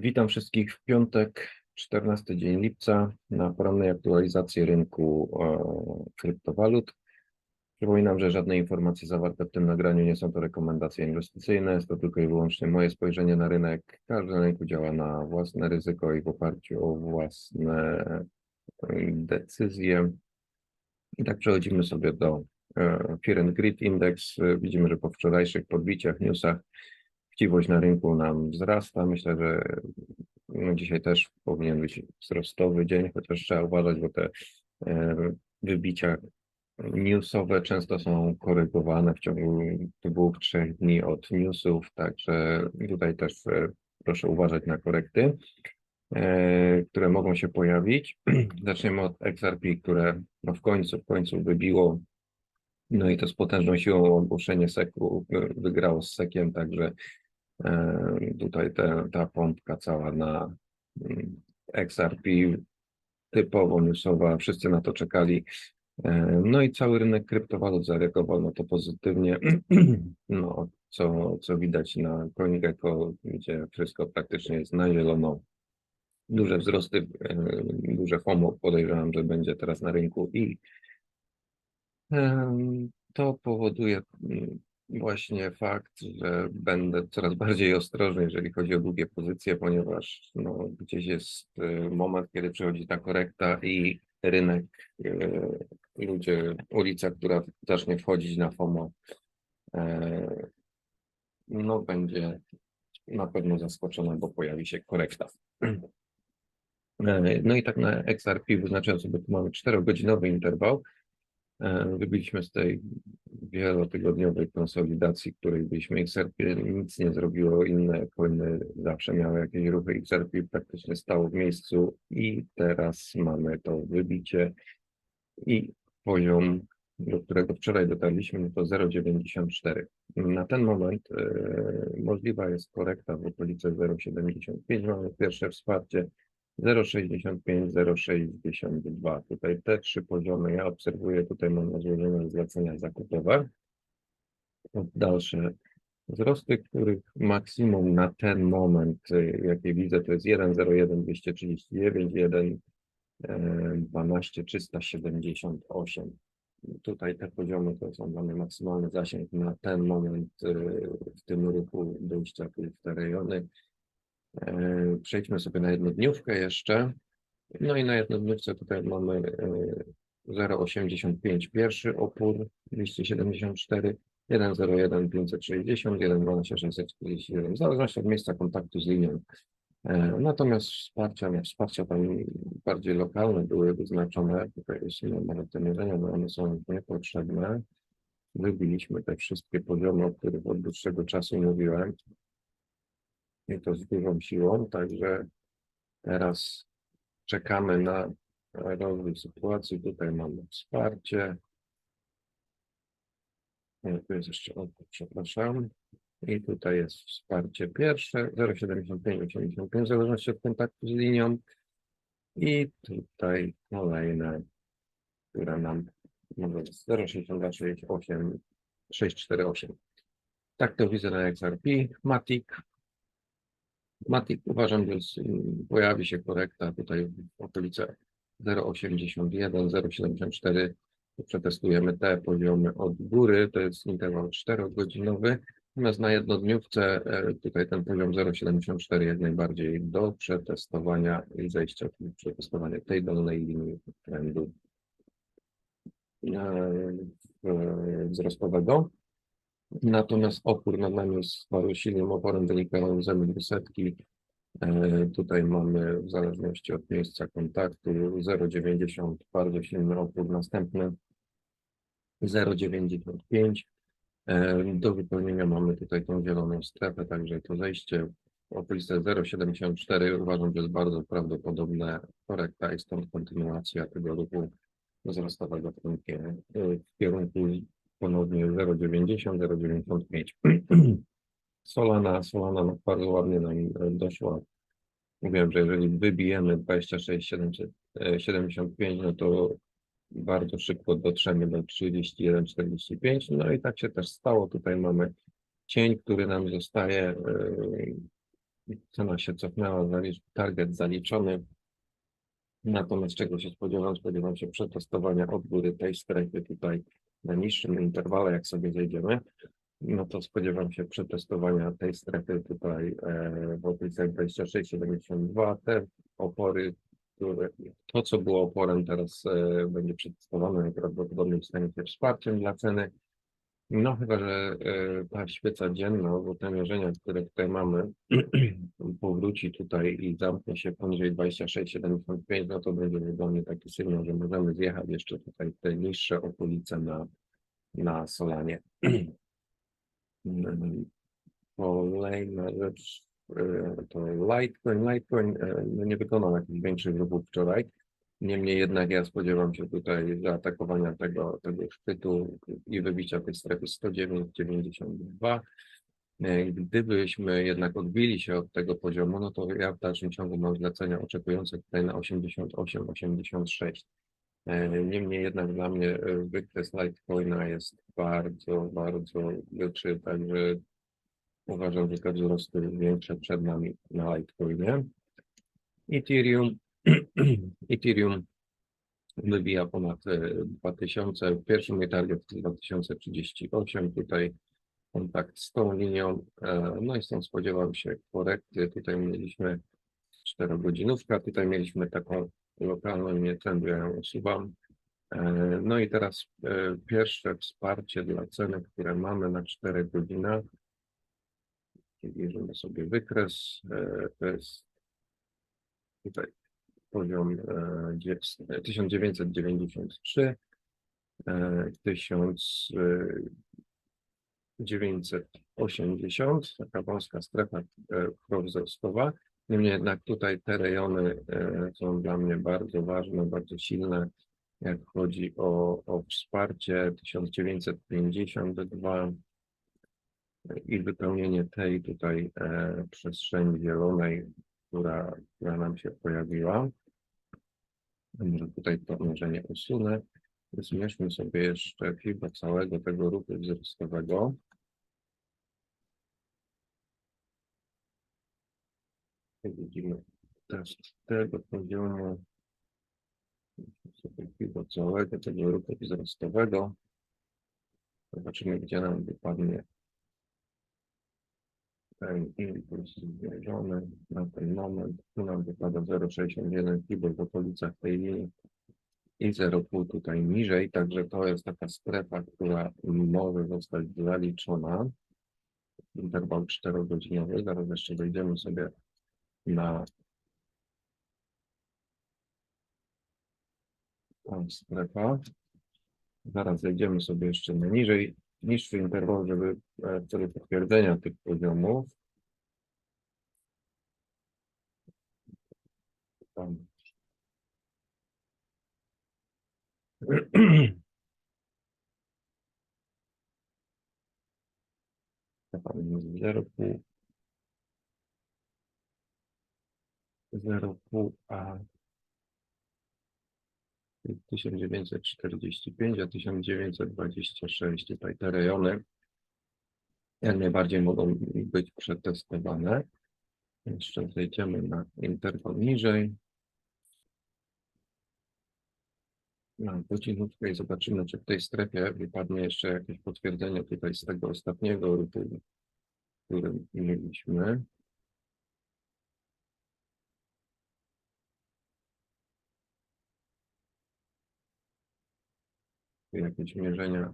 Witam wszystkich w piątek, 14 dzień lipca na porannej aktualizacji rynku e, kryptowalut. Przypominam, że żadne informacje zawarte w tym nagraniu nie są to rekomendacje inwestycyjne, jest to tylko i wyłącznie moje spojrzenie na rynek. Każdy rynku działa na własne ryzyko i w oparciu o własne e, decyzje. I tak przechodzimy sobie do e, Fear and Greed Index. Widzimy, że po wczorajszych podbiciach, newsach chciwość na rynku nam wzrasta. Myślę, że no dzisiaj też powinien być wzrostowy dzień, chociaż trzeba uważać, bo te e, wybicia newsowe często są korygowane w ciągu dwóch, trzech dni od newsów, także tutaj też e, proszę uważać na korekty, e, które mogą się pojawić. Zaczniemy od XRP, które no w końcu, w końcu wybiło no i to z potężną siłą ogłoszenie seku e, wygrało z sekiem, także tutaj te, ta pompka cała na mm, XRP typowo newsowa, wszyscy na to czekali. E, No i cały rynek kryptowalut zareagował na to pozytywnie. No, co, co widać na CoinGecko, gdzie wszystko praktycznie jest na zielono. Duże wzrosty, e, duże FOMO podejrzewam, że będzie teraz na rynku i To powoduje mm, właśnie fakt, że będę coraz bardziej ostrożny, jeżeli chodzi o długie pozycje, ponieważ no, gdzieś jest e, moment, kiedy przychodzi ta korekta i rynek, e, ludzie, ulica, która zacznie wchodzić na FOMO, e, no będzie na pewno zaskoczona, bo pojawi się korekta. E, No i tak na XRP wyznaczając sobie, tu mamy 4-godzinowy interwał. E, Wybiliśmy z tej wielotygodniowej konsolidacji, której byliśmy XRP, nic nie zrobiło, inne coiny zawsze miały jakieś ruchy, XRP praktycznie stało w miejscu i teraz mamy to wybicie. I poziom, do którego wczoraj dotarliśmy, no to 0,94. Na ten moment e, możliwa jest korekta w okolicy 0,75, mamy pierwsze wsparcie, 0,65, 0,62. Tutaj te trzy poziomy ja obserwuję, tutaj mam na złożone zlecenia zakupowe. Dalsze wzrosty, których maksimum na ten moment, y, jakie widzę, to jest 1,01, 239, 1, e, 12, 378. Tutaj te poziomy to są dla mnie maksymalny zasięg na ten moment y, w tym ruchu dojścia w te rejony. E, Przejdźmy sobie na jednodniówkę jeszcze. No i na jednodniówce tutaj mamy e, 0,85 pierwszy opór 274, 1,01 560, 1,12 647, w zależności od miejsca kontaktu z linią. E, Natomiast wsparcia, wsparcia tam bardziej lokalne były wyznaczone. Tutaj jeśli mamy te mierzenia, bo one są niepotrzebne. Wybiliśmy te wszystkie poziomy, o których od dłuższego czasu mówiłem i to z dużą siłą, także teraz czekamy na rozwój sytuacji. Tutaj mamy wsparcie. Nie, tu jest jeszcze, o, przepraszam. I tutaj jest wsparcie pierwsze, 0,75-85, w zależności od kontaktu z linią. I tutaj kolejne, które nam może 0,6268, 648. Tak to widzę na XRP. Matic Matic uważam, że pojawi się korekta tutaj w okolice 0,81, 0,74. Przetestujemy te poziomy od góry, to jest interwał 4-godzinowy. Natomiast na jednodniówce e, tutaj ten poziom 0,74 jak najbardziej do przetestowania i zejścia, czyli przetestowania tej dolnej linii trendu e, wzrostowego. Natomiast opór nad nami jest bardzo silnym oporem wynikającym z M200. E, Tutaj mamy w zależności od miejsca kontaktu 0,90 bardzo silny opór, następny 0,95. E, Do wypełnienia mamy tutaj tą zieloną strefę, także to zejście w okolice 0,74 uważam, że jest bardzo prawdopodobne korekta i stąd kontynuacja tego ruchu wzrostowego w kierunku ponownie 0,90, 0,95. Solana, Solana no bardzo ładnie nam e, doszła. Mówiłem, że jeżeli wybijemy 26, 775, no to bardzo szybko dotrzemy do 31, 45. No i tak się też stało. Tutaj mamy cień, który nam zostaje e, Cena się cofnęła, target zaliczony. Natomiast czego się spodziewam? Spodziewam się przetestowania od góry tej strefy tutaj na niższym interwale, jak sobie zejdziemy. No to spodziewam się przetestowania tej strefy tutaj e, w okolicach 26,72. Te opory, które, to co było oporem teraz e, będzie przetestowane, najprawdopodobniej stanie się wsparciem dla ceny. No chyba, że e, ta świeca dzienna, bo te mierzenia, które tutaj mamy, powróci tutaj i zamknie się poniżej 26,75, no to będzie dla mnie taki sygnał, że możemy zjechać jeszcze tutaj te niższe okolice na, na Solanie. Kolejna rzecz e, to Litecoin. Litecoin e, no nie wykonał jakichś większych ruchów wczoraj. Niemniej jednak ja spodziewam się tutaj zaatakowania tego, tego szczytu i wybicia tej strefy 109,92. E, Gdybyśmy jednak odbili się od tego poziomu, no to ja w dalszym ciągu mam zlecenia oczekujące tutaj na 88-86. E, Niemniej jednak dla mnie e, wykres Litecoina jest bardzo, bardzo wyższy, także uważam, że te wzrosty większe przed nami na Litecoinie. Ethereum, Ethereum wybija ponad e, 2000, w pierwszym to 2038, tutaj kontakt z tą linią, e, no i stąd spodziewam się korekty, tutaj mieliśmy 4 godzinówka, tutaj mieliśmy taką lokalną linię trendu, ja ją usuwam. E, No i teraz e, pierwsze wsparcie dla ceny, które mamy na 4 godzinach. Bierzemy sobie wykres, e, to jest tutaj poziom e, dzie- 1993, e, 1980, taka wąska strefa e, prowzrostowa. Niemniej jednak tutaj te rejony e, są dla mnie bardzo ważne, bardzo silne, jak chodzi o, o wsparcie 1952 i wypełnienie tej tutaj e, przestrzeni zielonej, która, która nam się pojawiła. Może tutaj to mierzenie usunę. Zmierzmy sobie jeszcze FIBA całego tego ruchu wzrostowego. Widzimy test tego poziomu. FIBA całego tego ruchu wzrostowego. Zobaczymy, gdzie nam wypadnie ten impuls zmierzony na ten moment. Tu nam wypada 0,61 FIBO w okolicach tej linii i 0,5 tutaj niżej, także to jest taka strefa, która może zostać zaliczona. Interwał 4-godzinowy, zaraz jeszcze wejdziemy sobie na tą strefę. Zaraz zejdziemy sobie jeszcze na niżej, niższy interwał, żeby e, w celu potwierdzenia tych poziomów. Tam. Jest 0,5. 0,5 a 1945, a 1926 tutaj te rejony jak najbardziej mogą być przetestowane. Jeszcze zejdziemy na interwał niżej. Na godzinówkę i zobaczymy, czy w tej strefie wypadnie jeszcze jakieś potwierdzenie tutaj z tego ostatniego ruchu, który mieliśmy. Jakieś mierzenia.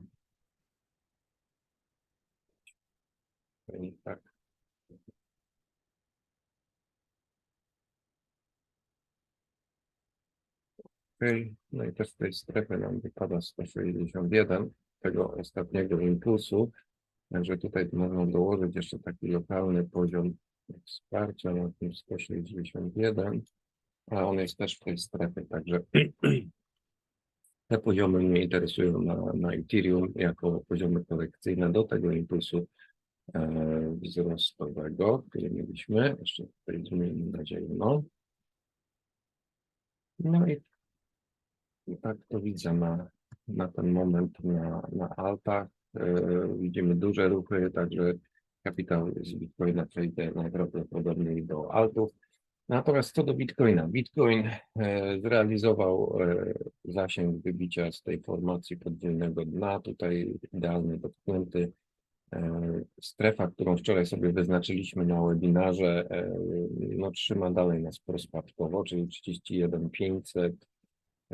Tak. Okej, no i też z tej strefy nam wypada 161 tego ostatniego impulsu. Także tutaj można dołożyć jeszcze taki lokalny poziom wsparcia na tym 161, a on jest też w tej strefie, także te poziomy mnie interesują na, na Ethereum jako poziomy korekcyjne do tego impulsu e, wzrostowego, który mieliśmy. Jeszcze tutaj zmienimy na zielono. No i tak to widzę na, na ten moment na, na altach. E, widzimy duże ruchy, także kapitał z Bitcoina przejdzie najprawdopodobniej do altów. Natomiast co do Bitcoina, Bitcoin e, zrealizował e, zasięg wybicia z tej formacji podwójnego dna, tutaj idealnie dotknięty. E, Strefa, którą wczoraj sobie wyznaczyliśmy na webinarze, no trzyma dalej nas prospadkowo, czyli 31,500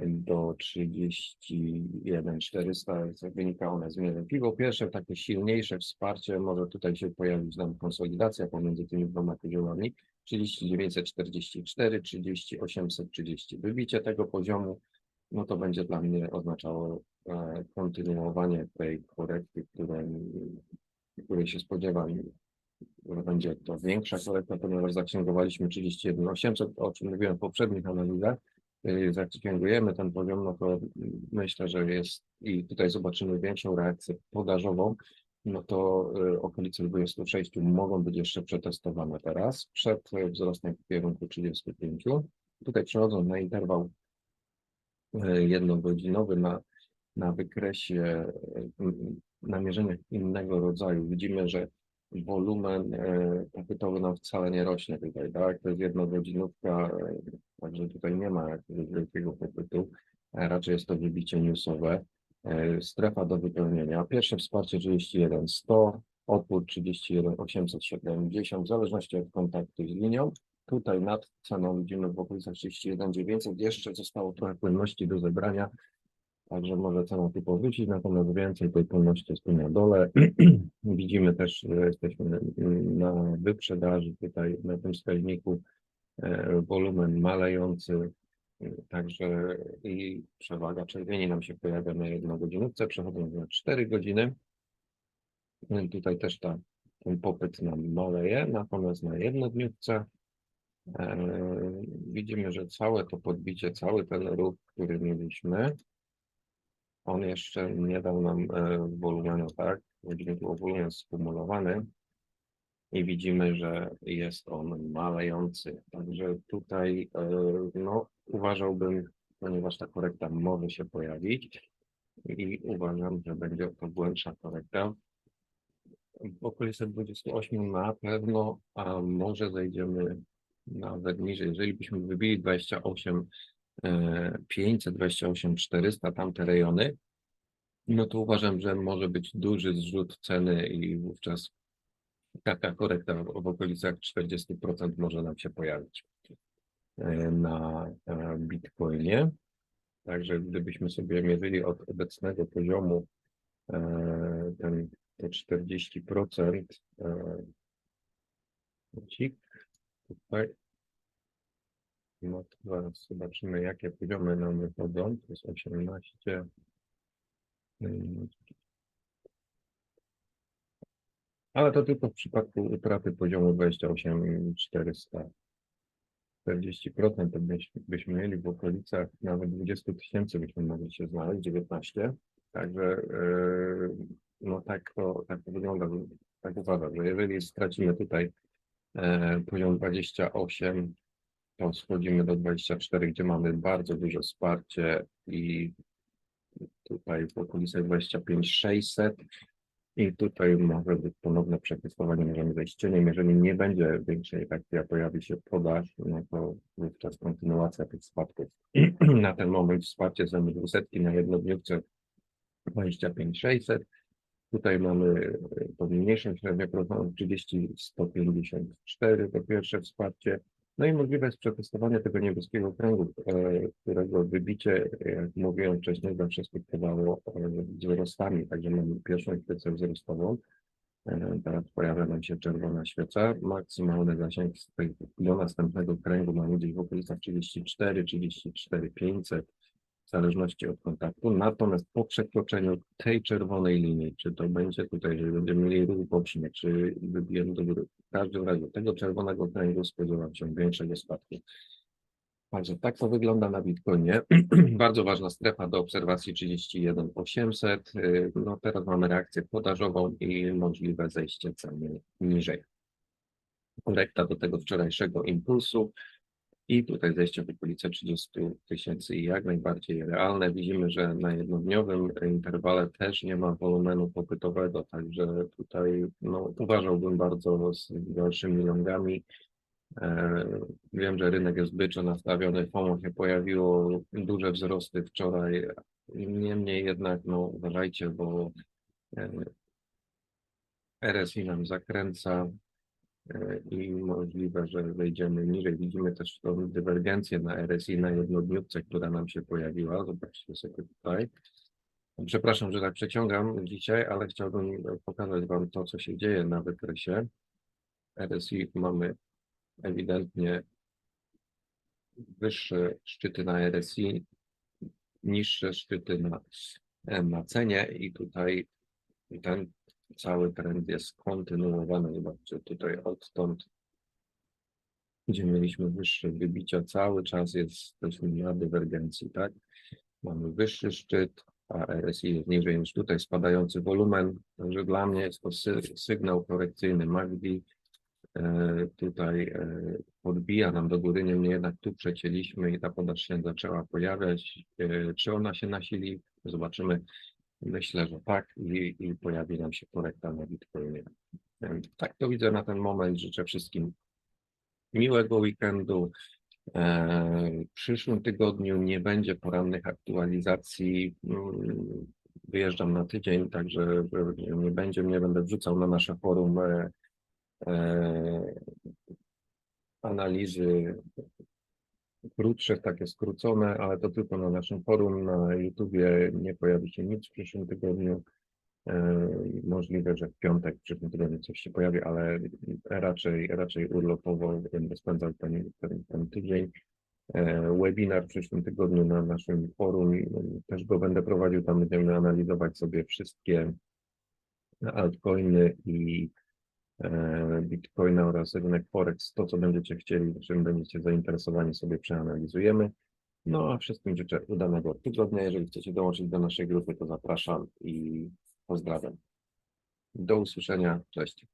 do 31,400, co wynika one z piwo. Pierwsze takie silniejsze wsparcie, może tutaj się pojawić nam konsolidacja pomiędzy tymi dwoma poziomami, 3944, 3830. Wybicie tego poziomu, no to będzie dla mnie oznaczało e, kontynuowanie tej korekty, której, której się spodziewam, będzie to większa korekta, ponieważ zaksięgowaliśmy 31800, o czym mówiłem w poprzednich analizach. Jeżeli zaksięgujemy ten poziom, no to myślę, że jest i tutaj zobaczymy większą reakcję podażową, no to y, okolice 26 mogą być jeszcze przetestowane teraz, przed wzrostem w kierunku 35. Tutaj przechodząc na interwał y, jednogodzinowy na, na wykresie y, namierzeniach innego rodzaju widzimy, że wolumen y, popytowy nam wcale nie rośnie tutaj, tak? To jest jednogodzinówka, także tutaj nie ma jakiegoś wielkiego popytu, a raczej jest to wybicie newsowe. E, Strefa do wypełnienia. Pierwsze wsparcie 31 100, opór 31 870, w zależności od kontaktu z linią. Tutaj nad ceną widzimy w okolicach 31 900. Jeszcze zostało trochę płynności do zebrania, także może cena tu powrócić, natomiast więcej tej płynności jest tu na dole. Widzimy też, że jesteśmy na wyprzedaży tutaj na tym wskaźniku. e, Wolumen malejący, Także i przewaga czerwieni nam się pojawia na jednogodzinówce, przechodząc na 4 godziny. No Tutaj też ta, ten popyt nam maleje, natomiast na jednodniówce e, widzimy, że całe to podbicie, cały ten ruch, który mieliśmy, on jeszcze nie dał nam e, wolumenu, tak? Widzimy tu wolumen skumulowany i widzimy, że jest on malejący. Także tutaj e, no, uważałbym, ponieważ ta korekta może się pojawić i uważam, że będzie to głębsza korekta. W okolicy 28 na pewno, a może zejdziemy nawet niżej. Jeżeli byśmy wybili 28 e, 500, 28 400, tamte rejony, no to uważam, że może być duży zrzut ceny i wówczas taka korekta w, w okolicach 40% może nam się pojawić e, na e, Bitcoinie. Także gdybyśmy sobie mierzyli od obecnego poziomu e, ten, te 40%, e, cik, tutaj, no to zaraz zobaczymy jakie poziomy nam wychodzą, to jest 18, mm, ale to tylko w przypadku utraty poziomu 28 400. 40% to byś, byśmy mieli w okolicach nawet 20 tysięcy byśmy mogli się znaleźć, 19. Także yy, no tak to, tak to wygląda, tak uważam, że jeżeli stracimy tutaj e, poziom 28, to schodzimy do 24, gdzie mamy bardzo duże wsparcie i tutaj w okolicach 25 600 i tutaj może być ponowne przetestowanie, możemy zejść cieniem. Jeżeli nie będzie większej efekty, a pojawi się podaż, no to wówczas kontynuacja tych spadków. na ten moment wsparcie za 200 na jednodniówce 25 600. Tutaj mamy to mniejszą średnią profilową 30 154 to pierwsze wsparcie. No i możliwe jest przetestowanie tego niebieskiego kręgu, e, którego wybicie, jak mówiłem wcześniej, zawsze skutkowało e, wzrostami, także mamy pierwszą świecę wzrostową. E, Teraz pojawia nam się czerwona świeca. Maksymalny zasięg do następnego kręgu mamy gdzieś w okolicach 34, 34, 500, w zależności od kontaktu. Natomiast po przekroczeniu tej czerwonej linii, czy to będzie tutaj, jeżeli będziemy mieli ruch boczny, czy wybijemy do góry, w każdym razie tego czerwonego kręgu spodziewam się większego spadku. Także tak to wygląda na Bitcoinie. Bardzo ważna strefa do obserwacji 31 800. Y, No teraz mamy reakcję podażową i możliwe zejście ceny niżej. Korekta do tego wczorajszego impulsu. I tutaj zejście w okolice 30 tysięcy i jak najbardziej realne. Widzimy, że na jednodniowym interwale też nie ma wolumenu popytowego, także tutaj no, uważałbym bardzo z dalszymi longami. E, Wiem, że rynek jest byczo nastawiony, FOMO się pojawiło, duże wzrosty wczoraj. Niemniej jednak, no uważajcie, bo e, RSI nam zakręca i możliwe, że wejdziemy niżej. Widzimy też tą dywergencję na RSI na jednodniówce, która nam się pojawiła. Zobaczcie sobie tutaj. Przepraszam, że tak przeciągam dzisiaj, ale chciałbym pokazać Wam to, co się dzieje na wykresie. RSI mamy ewidentnie wyższe szczyty na RSI, niższe szczyty na, na cenie i tutaj ten cały trend jest kontynuowany. Zobaczcie tutaj odtąd, gdzie mieliśmy wyższe wybicia, cały czas jesteśmy na dywergencji, tak? Mamy wyższy szczyt, a RSI jest niżej niż tutaj, spadający wolumen. Także dla mnie jest to sy sygnał korekcyjny MACD. E, tutaj e, podbija nam do góry, niemniej jednak tu przecięliśmy i ta podaż się zaczęła pojawiać. E, Czy ona się nasili? Zobaczymy. Myślę, że tak i, i pojawi nam się korekta na Bitcoinie. E, Tak to widzę na ten moment. Życzę wszystkim miłego weekendu. E, W przyszłym tygodniu nie będzie porannych aktualizacji. Mm, Wyjeżdżam na tydzień, także że nie będzie mnie, będę wrzucał na nasze forum e, e, analizy krótsze, takie skrócone, ale to tylko na naszym forum, na YouTubie nie pojawi się nic w przyszłym tygodniu. E, Możliwe, że w piątek w przyszłym tygodniu coś się pojawi, ale raczej, raczej urlopowo będę spędzał ten, ten, ten tydzień. E, Webinar w przyszłym tygodniu na naszym forum, też go będę prowadził, tam będziemy analizować sobie wszystkie altcoiny i Bitcoina oraz rynek Forex. To, co będziecie chcieli, czym będziecie zainteresowani, sobie przeanalizujemy. No a wszystkim życzę udanego tygodnia. Jeżeli chcecie dołączyć do naszej grupy, to zapraszam i pozdrawiam. Do usłyszenia. Cześć.